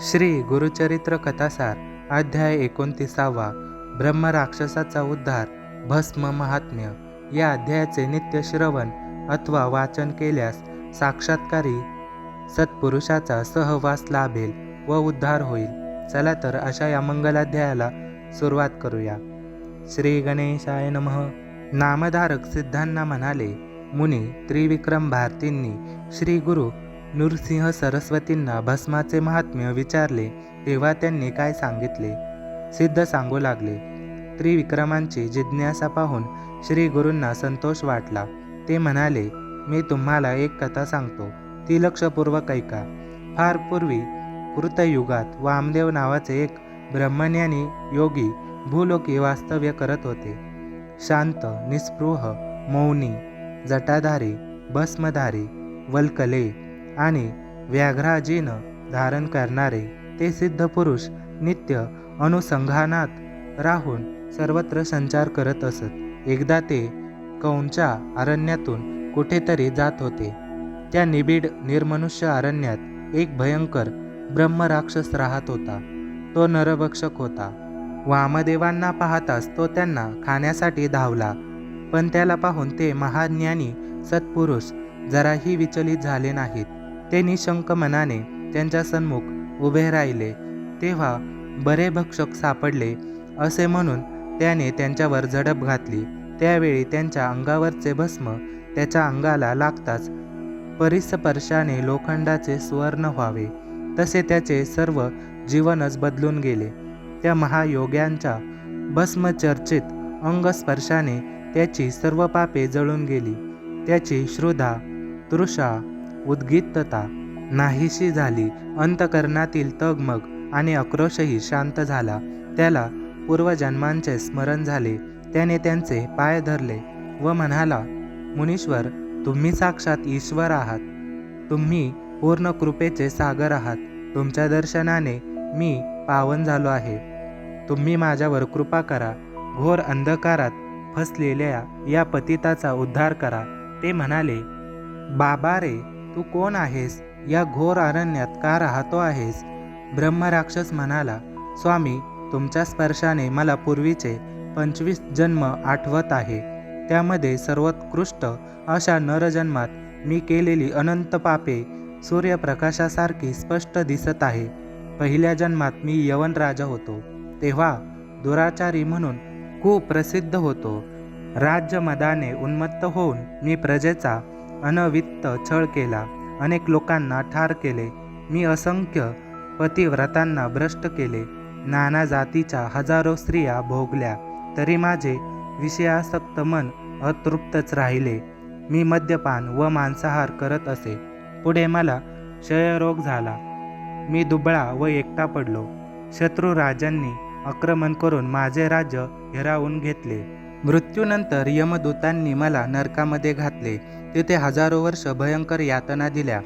श्री गुरुचरित्र कथासार अध्याय एकोणतीसावा ब्रह्मराक्षसाचा उद्धार भस्म महात्म्य. या अध्यायाचे नित्य श्रवण अथवा वाचन केल्यास साक्षात्कारी सत्पुरुषाचा सहवास लाभेल व उद्धार होईल. चला तर अशा या मंगलाध्यायाला सुरुवात करूया. श्री गणेशाय नमः. नामधारक सिद्धांना म्हणाले मुनी त्रिविक्रम भारतींनी श्री गुरु नृसिंह सरस्वतींना भस्माचे महात्म्य विचारले तेव्हा त्यांनी काय सांगितले? सिद्ध सांगू लागले. त्रिविक्रमांची जिज्ञासा पाहून श्री गुरूंना संतोष वाटला. ते म्हणाले मी तुम्हाला एक कथा सांगतो. ती लक्षपूर्वक ऐका. फार पूर्वी कृतयुगात वामदेव नावाचे एक ब्रह्मज्ञानी योगी भूलोकी वास्तव्य करत होते. शांत निस्पृह मौनी जटाधारी भस्मधारी वल्कले आणि व्याघ्राजीन धारण करणारे ते सिद्ध पुरुष नित्य अनुसंधानात राहून सर्वत्र संचार करत असत. एकदा ते कौंच्या अरण्यातून कुठेतरी जात होते. त्या निबिड निर्मनुष्य अरण्यात एक भयंकर ब्रह्मराक्षस राहत होता. तो नरभक्षक होता. वामदेवांना पाहताच तो त्यांना खाण्यासाठी धावला पण त्याला पाहून ते महाज्ञानी सत्पुरुष जराही विचलित झाले नाहीत. ते निशंक मनाने त्यांच्या सन्मुख उभे राहिले. तेव्हा बरे भक्षक सापडले असे म्हणून त्याने त्यांच्यावर झडप घातली. त्यावेळी त्यांच्या अंगावरचे भस्म त्याच्या अंगाला लागताच परिस्पर्शाने लोखंडाचे सुवर्ण व्हावे. तसे त्याचे सर्व जीवनच बदलून गेले. त्या महायोग्यांच्या भस्मचर्चित अंगस्पर्शाने त्याची सर्व पापे जळून गेली. त्याची श्रुधा तृषा उद्गितता. नाहीशी झाली. अंतकरणातील तगमग आणि आक्रोशही शांत झाला. त्याला पूर्वजन्मांचे स्मरण झाले. त्याने त्यांचे पाय धरले व म्हणाला मुनीश्वर तुम्ही साक्षात ईश्वर आहात. तुम्ही पूर्ण कृपेचे सागर आहात. तुमच्या दर्शनाने मी पावन झालो आहे. तुम्ही माझ्यावर कृपा करा. घोर अंधकारात फसलेल्या या पतिताचा उद्धार करा. ते म्हणाले बाबा रे तू कोण आहेस? या घोर अरण्यात का राहतो आहेस? ब्रह्मराक्षस म्हणाला स्वामी तुमच्या स्पर्शाने मला पूर्वीचे पंचवीस जन्म आठवत आहे. त्यामध्ये सर्वोत्कृष्ट अशा नरजन्मात मी केलेली अनंत पापे सूर्यप्रकाशासारखी स्पष्ट दिसत आहे. पहिल्या जन्मात मी यवन राजा होतो. तेव्हा दुराचारी म्हणून खूप प्रसिद्ध होतो. राज्यमदाने उन्मत्त होऊन मी प्रजेचा अनवित्त छळ केला. अनेक लोकांना ठार केले. मी असंख्य पतिव्रतांना भ्रष्ट केले. नाना जातीच्या हजारो स्त्रिया भोगल्या. तरी माझे विषयासक्त मन अतृप्तच राहिले. मी मद्यपान व मांसाहार करत असे. पुढे मला क्षयरोग झाला. मी दुबळा व एकटा पडलो. शत्रू राजांनी आक्रमण करून माझे राज्य हिरावून घेतले. मृत्यूनंतर यमदूतांनी मला नरकामध्ये घातले. तिथे हजारो वर्ष भयंकर यातना दिल्या.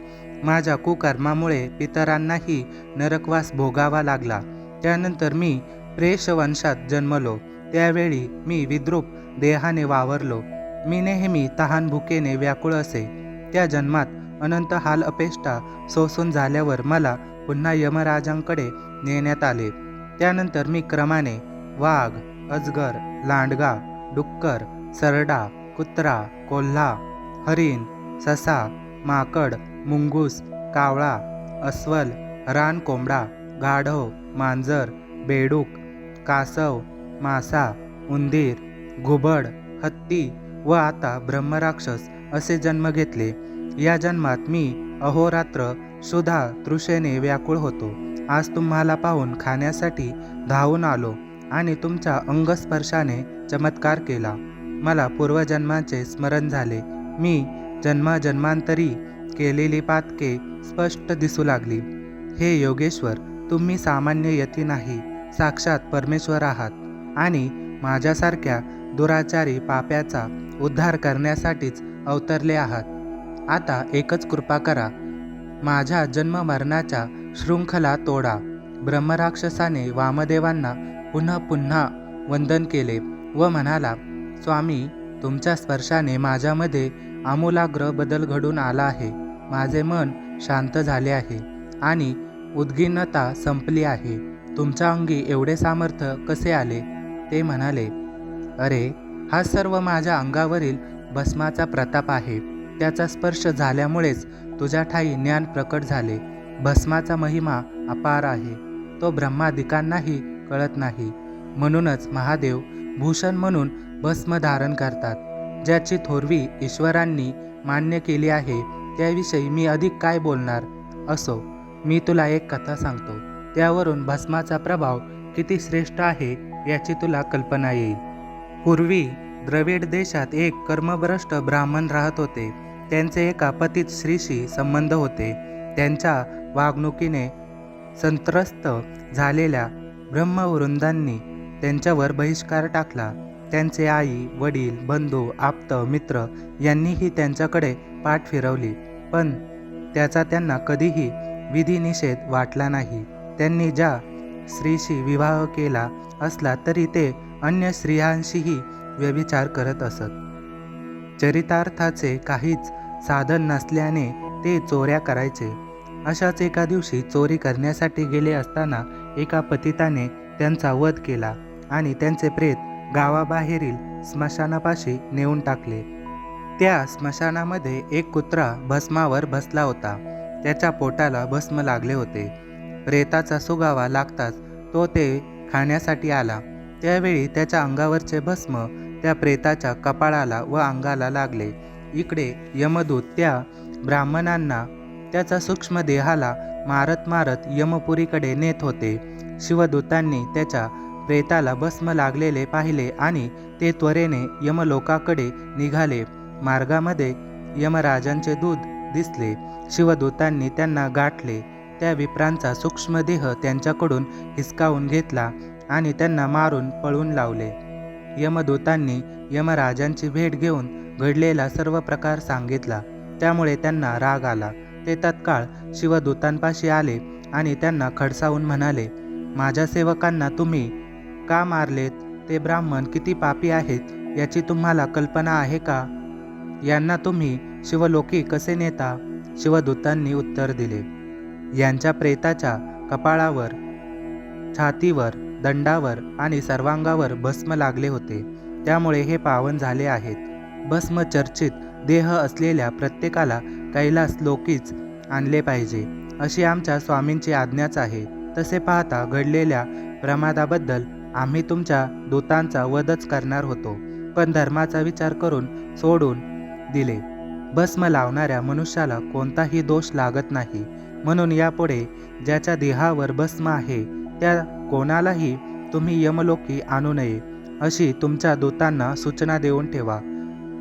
माझ्या कुकर्मामुळे पितरांनाही नरकवास भोगावा लागला. त्यानंतर मी प्रेषवंशात जन्मलो. त्यावेळी मी विद्रूप देहाने वावरलो. मी नेहमी तहान भुकेने व्याकुळ असे. त्या जन्मात अनंत हाल अपेष्टा सोसून झाल्यावर मला पुन्हा यमराजांकडे नेण्यात आले. त्यानंतर मी क्रमाने वाघ अजगर लांडगा डुक्कर सरडा कुत्रा कोल्हा हरिण ससा माकड मुंगूस कावळा अस्वल रानकोंबडा गाढव मांजर बेडूक कासव मासा उंदीर घुबड हत्ती व आता ब्रह्मराक्षस असे जन्म घेतले. या जन्मात मी अहोरात्र सुधा तृषेने व्याकुळ होतो. आज तुम्हाला पाहून खाण्यासाठी धावून आलो. आणि तुमच्या अंगस्पर्शाने चमत्कार केला. मला पूर्वजन्माचे स्मरण झाले. मी जन्माजन्मांतरी केलेली पातके स्पष्ट दिसू लागली. हे योगेश्वर तुम्ही सामान्य यती नाही साक्षात परमेश्वर आहात. आणि माझ्यासारख्या दुराचारी पाप्याचा उद्धार करण्यासाठीच अवतरले आहात. आता एकच कृपा करा. माझ्या जन्ममरणाच्या शृंखला तोडा. ब्रह्मराक्षसाने वामदेवांना पुन्हा पुन्हा वंदन केले व म्हणाला स्वामी तुमच्या स्पर्शाने माझ्यामध्ये आमूलाग्र बदल घडून आला आहे. माझे मन शांत झाले आहे आणि उद्गिन्नता संपली आहे. तुमच्या अंगी एवढे सामर्थ्य कसे आले? ते म्हणाले अरे हा सर्व माझ्या अंगावरील भस्माचा प्रताप आहे. त्याचा स्पर्श झाल्यामुळेच तुझ्या ठाई ज्ञान प्रकट झाले. भस्माचा महिमा अपार आहे. तो ब्रह्मादिकांनाही कळत नाही. म्हणूनच महादेव भूषण म्हणून भस्म धारण करतात. ज्याची थोरवी ईश्वरांनी मान्य केली आहे त्याविषयी मी अधिक काय बोलणार? असो मी तुला एक कथा सांगतो. त्यावरून भस्माचा प्रभाव किती श्रेष्ठ आहे याची तुला कल्पना येईल. पूर्वी द्रविड देशात एक कर्मभ्रष्ट ब्राह्मण राहत होते. त्यांचे एका पतित स्त्रीशी संबंध होते. त्यांच्या वागणुकीने संत्रस्त झालेल्या ब्रह्मवृंदांनी त्यांच्यावर बहिष्कार टाकला. त्यांचे आई वडील बंधू आप्त मित्र यांनीही त्यांच्याकडे पाठ फिरवली. पण त्याचा त्यांना कधीही विधिनिषेध वाटला नाही. त्यांनी ज्या स्त्रीशी विवाह केला असला तरी ते अन्य स्त्रियांशीही व्यभिचार करत असत. चरितार्थाचे काहीच साधन नसल्याने ते चोऱ्या करायचे. अशाच एका दिवशी चोरी करण्यासाठी गेले असताना एका पतिताने त्यांचा वध केला आणि त्यांचे प्रेत गावाबाहेरील स्मशानापाशी नेऊन टाकले. त्या स्मशानामध्ये एक कुत्रा भस्मावर बसला होता. त्याच्या पोटाला भस्म लागले होते. प्रेताचा सुगावा लागताच तो ते खाण्यासाठी आला. त्यावेळी त्याच्या अंगावरचे भस्म त्या प्रेताच्या कपाळाला व अंगाला लागले. इकडे यमदूत त्या ब्राह्मणांना त्याचा सूक्ष्म देहाला मारत मारत यमपुरीकडे नेत होते. शिवदूतांनी त्याच्या प्रेताला भस्म लागलेले पाहिले आणि ते त्वरेने यमलोकाकडे निघाले. मार्गामध्ये यमराजांचे दूध दिसले. शिवदूतांनी त्यांना गाठले. त्या विप्रांचा सूक्ष्म देह त्यांच्याकडून हिसकावून घेतला आणि त्यांना मारून पळून लावले. यमदूतांनी यमराजांची भेट घेऊन घडलेला सर्व प्रकार सांगितला. त्यामुळे त्यांना राग आला. ते तत्काळ शिवदूतांपाशी आले आणि त्यांना खडसावून म्हणाले माझ्या सेवकांना तुम्ही का मारलेत? ते ब्राह्मण किती पापी आहेत याची तुम्हाला कल्पना आहे का? यांना तुम्ही शिवलोकी कसे नेता? शिवदूतांनी उत्तर दिले यांच्या प्रेताच्या कपाळावर छातीवर दंडावर आणि सर्वांगावर भस्म लागले होते. त्यामुळे हे पावन झाले आहेत. भस्म चर्चित देह असलेल्या प्रत्येकाला कैलास लोकीच आणले पाहिजे अशी आमच्या स्वामींची आज्ञाच आहे. तसे पाहता घडलेल्या प्रमादाबद्दल आम्ही तुमच्या दूतांचा वधच करणार होतो पण धर्माचा विचार करून सोडून दिले. भस्म लावणाऱ्या मनुष्याला कोणताही दोष लागत नाही. म्हणून यापुढे ज्याच्या देहावर भस्म आहे त्या कोणालाही तुम्ही यमलोकी आणू नये अशी तुमच्या दूतांना सूचना देऊन ठेवा.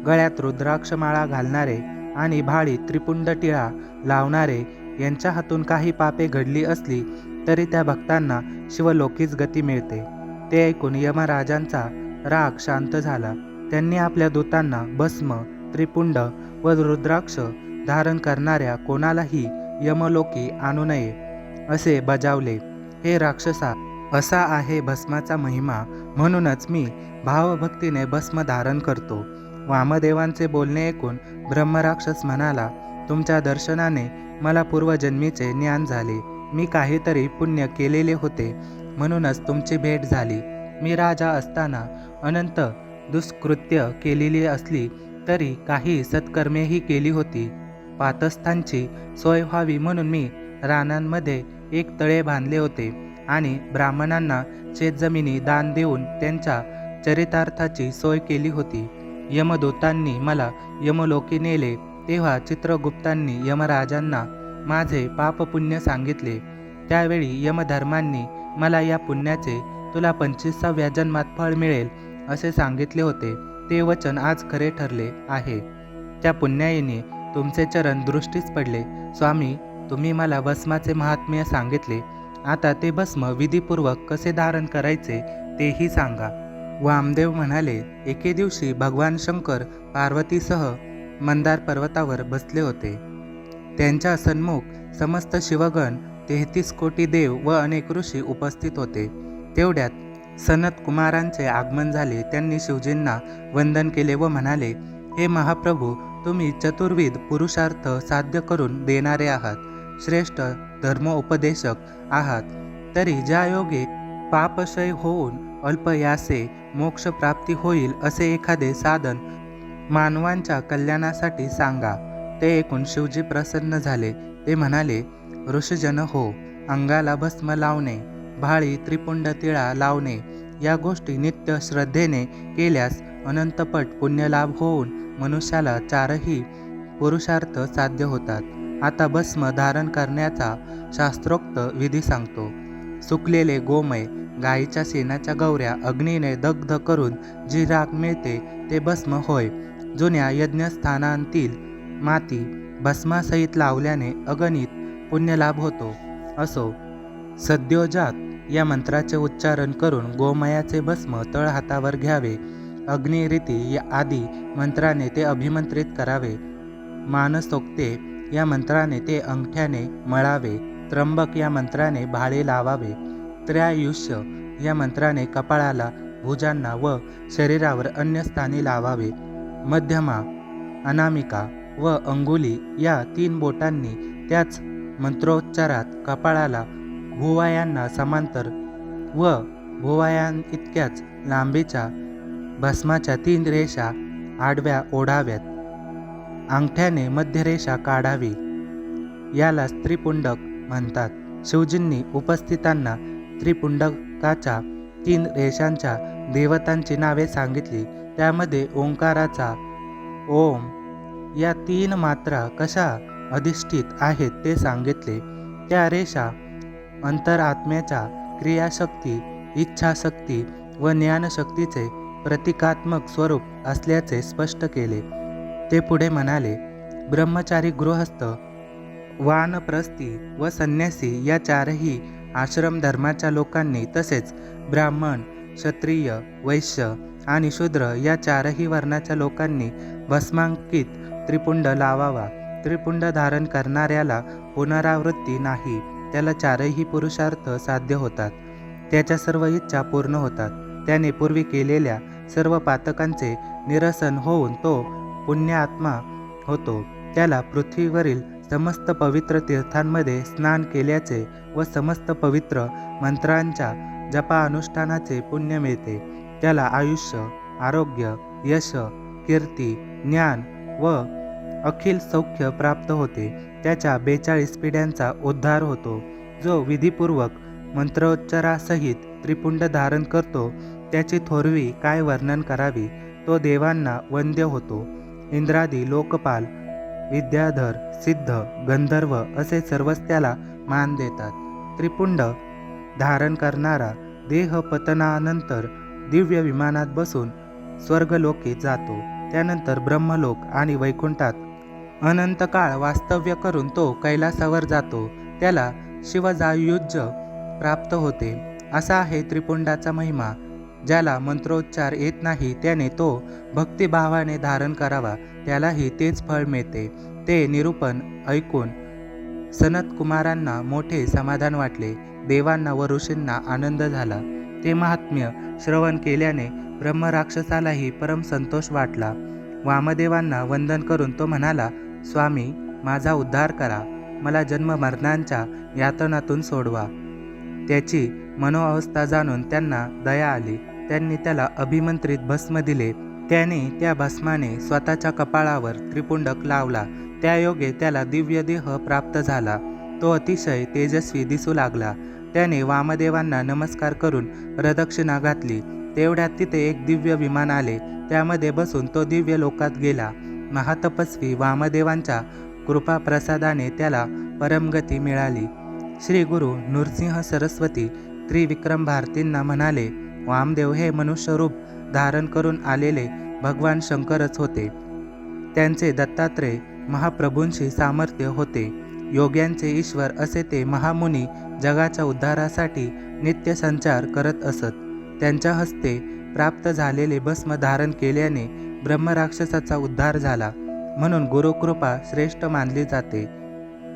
गळ्यात रुद्राक्षमाळा घालणारे आणि भाळी त्रिपुंड टिळा लावणारे यांच्या हातून काही पापे घडली असली तरी त्या भक्तांना शिवलोकीच गती मिळते. ते ऐकून यमराजांचा राग शांत झाला. त्यांनी आपल्या दूतांना भस्म त्रिपुंड व रुद्राक्ष धारण करणाऱ्या कोणालाही यमलोकी आणू नये असे बजावले. हे राक्षसा असा आहे भस्माचा महिमा म्हणूनच मी भावभक्तीने भस्म धारण करतो. वामदेवांचे बोलणे ऐकून ब्रह्मराक्षस म्हणाला तुमच्या दर्शनाने मला पूर्वजन्मीचे ज्ञान झाले. मी काहीतरी पुण्य केलेले होते. म्हणूनच तुमची भेट झाली. मी राजा असताना अनंत दुष्कृत्य केलेली असली तरी काही सत्कर्मेही केली होती. पातस्थांची सोय व्हावी म्हणून मी रानांमध्ये एक तळे बांधले होते आणि ब्राह्मणांना शेतजमिनी दान देऊन त्यांच्या चरितार्थाची सोय केली होती. यमदूतांनी मला यमलोकी नेले तेव्हा चित्रगुप्तांनी यमराजांना माझे पापपुण्य सांगितले. त्यावेळी यमधर्मांनी मला या पुण्याचे तुला पंचवीसाव्या जन्मात फळ मिळेल असे सांगितले होते. ते वचन आज खरे ठरले आहे. त्या पुण्याईने तुमचे चरण दृष्टीस पडले. स्वामी तुम्ही मला भस्माचे महात्म्य सांगितले. आता ते भस्म विधीपूर्वक कसे धारण करायचे तेही सांगा. वामदेव म्हणाले एके दिवशी भगवान शंकर पार्वतीसह मंदार पर्वतावर बसले होते. त्यांच्या सन्मुख समस्त शिवगण तेहतीस कोटी देव व अनेक ऋषी उपस्थित होते. तेवढ्यात सनत कुमारांचे आगमन झाले. त्यांनी शिवजींना वंदन केले व म्हणाले हे महाप्रभू तुम्ही चतुर्विध पुरुषार्थ साध्य करून देणारे आहात. श्रेष्ठ धर्मोपदेशक आहात. तरी ज्या योगे पापशय होऊन अल्पयासे मोक्षप्राप्ती होईल असे एखादे साधन मानवांच्या कल्याणासाठी सांगा. ते ऐकून शिवजी प्रसन्न झाले. ते म्हणाले ऋषीजन हो अंगाला भस्म लावणे भाळी त्रिपुंड तिळा लावणे या गोष्टी नित्य श्रद्धेने केल्यास अनंतपट पुण्यलाभ होऊन मनुष्याला चारही पुरुषार्थ साध्य होतात. आता भस्म धारण करण्याचा शास्त्रोक्त विधी सांगतो. सुकलेले गोमय गायीच्या शेणाच्या गौऱ्या अग्नीने दग्ध करून जी राख मिळते ते भस्म होय. जुन्या यज्ञस्थानांतील माती भस्मासहित लावल्याने अगणित पुण्यलाभ होतो. असो सद्योजात या मंत्राचे उच्चारण करून गोमयाचे भस्म तळ हातावर घ्यावे. अग्निरीती या आदी मंत्राने ते अभिमंत्रित करावे. मानसोक्ते या मंत्राने ते अंगठ्याने मळावे. त्र्यंबक या मंत्राने भाळे लावावे. त्रयायुष्य या मंत्राने कपाळाला भुजांना व शरीरावर अन्य स्थानी लावावे. मध्यमा अनामिका व अंगुली या तीन बोटांनी त्याच मंत्रोच्चारात कपाळाला भुवायांना समांतर व भुवायां इतक्याच लांबीच्या भस्माच्या तीन रेषा आडव्या ओढाव्यात. अंगठ्याने मध्यरेषा काढावी. याला स्त्रीपुंडक म्हणतात. शिवजींनी उपस्थितांना त्रिपुंडकाच्या तीन रेषांच्या देवतांची नावे सांगितली. त्यामध्ये ओंकाराचा ओम या तीन मात्रा कशा अधिष्ठित आहेत ते सांगितले. त्या रेषा अंतरात्म्याच्या क्रियाशक्ती इच्छाशक्ती व ज्ञानशक्तीचे प्रतिकात्मक स्वरूप असल्याचे स्पष्ट केले. ते पुढे म्हणाले ब्रह्मचारी गृहस्थ वानप्रस्थी व संन्यासी या चारही आश्रम धर्माच्या लोकांनी तसेच ब्राह्मण क्षत्रिय वैश्य आणि शूद्र या चारही वर्णाच्या लोकांनी भस्मांकित त्रिपुंड लावावा. त्रिपुंड धारण करणाऱ्याला पुनरावृत्ती नाही त्याला चारही पुरुषार्थ साध्य होतात. त्याच्या सर्व इच्छा पूर्ण होतात. त्याने पूर्वी केलेल्या सर्व पातकांचे निरसन होऊन तो पुण्यात्मा होतो. त्याला पृथ्वीवरील समस्त पवित्र तीर्थांमध्ये स्नान केल्याचे व समस्त पवित्र मंत्रांच्या जपानुष्ठानाचे पुण्य मिळते. त्याला आयुष्य आरोग्य यश कीर्ती ज्ञान व अखिल सौख्य प्राप्त होते. त्याच्या बेचाळीस पिढ्यांचा उद्धार होतो. जो विधीपूर्वक मंत्रोच्चारासहित त्रिपुंड धारण करतो त्याची थोरवी काय वर्णन करावी? तो देवांना वंद्य होतो. इंद्रादी लोकपाल विद्याधर सिद्ध गंधर्व असे सर्वच त्याला मान देतात. त्रिपुंड धारण करणारा देह पतनानंतर दिव्य विमानात बसून स्वर्गलोकी जातो. त्यानंतर ब्रह्मलोक आणि वैकुंठात अनंत काळ वास्तव्य करून तो कैलासावर जातो. त्याला शिवजायुज्य प्राप्त होते. असा आहे त्रिपुंडाचा महिमा. ज्याला मंत्रोच्चार येत नाही त्याने तो भक्तिभावाने धारण करावा त्यालाही तेच फळ मिळते. ते निरूपण ऐकून सनत कुमारांना मोठे समाधान वाटले. देवांना व ऋषींना आनंद झाला. ते महात्म्य श्रवण केल्याने ब्रह्मराक्षसालाही परम संतोष वाटला. वामदेवांना वंदन करून तो म्हणाला स्वामी माझा उद्धार करा. मला जन्म मरणांच्या यातनातून सोडवा. त्याची मनोअवस्था जाणून त्यांना दया आली. त्यांनी त्याला अभिमंत्रित भस्म दिले. त्याने त्या भस्माने स्वतःच्या कपाळावर त्रिपुंडक लावला. त्या योगे त्याला दिव्य देह प्राप्त झाला. तो अतिशय तेजस्वी दिसू लागला. त्याने वामदेवांना नमस्कार करून प्रदक्षिणा घातली. तेवढ्यात तिथे एक दिव्य विमान आले. त्यामध्ये बसून तो दिव्य लोकात गेला. महातपस्वी वामदेवांच्या कृपा प्रसादाने त्याला परमगती मिळाली. श्री गुरु नृसिंह सरस्वती त्रिविक्रम भारतींना म्हणाले वामदेव हे मनुष्यरूप धारण करून आलेले भगवान शंकरच होते. त्यांचे दत्तात्रेय महाप्रभूंशी सामर्थ्य होते. योग्यांचे ईश्वर असे ते महामुनी जगाच्या उद्धारासाठी नित्य संचार करत असत. त्यांच्या हस्ते प्राप्त झालेले भस्म धारण केल्याने ब्रह्मराक्षसाचा उद्धार झाला. म्हणून गुरुकृपा श्रेष्ठ मानली जाते.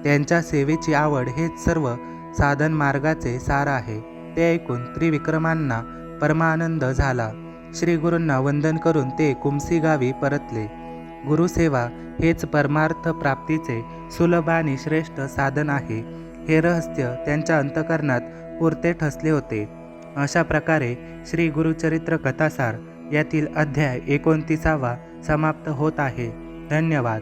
त्यांच्या सेवेची आवड हेच सर्व साधन मार्गाचे सार आहे. ते ऐकून त्रिविक्रमांना परमानंद झाला. श्रीगुरूंना वंदन करून ते कुमसी गावी परतले. गुरुसेवा हेच परमार्थ प्राप्तीचे सुलभ आणि श्रेष्ठ साधन आहे. हे रहस्य त्यांच्या अंतकरणात पुरते ठसले होते. अशा प्रकारे श्री गुरुचरित्र कथासार यातील अध्याय एकोणतीसावा समाप्त होत आहे. धन्यवाद.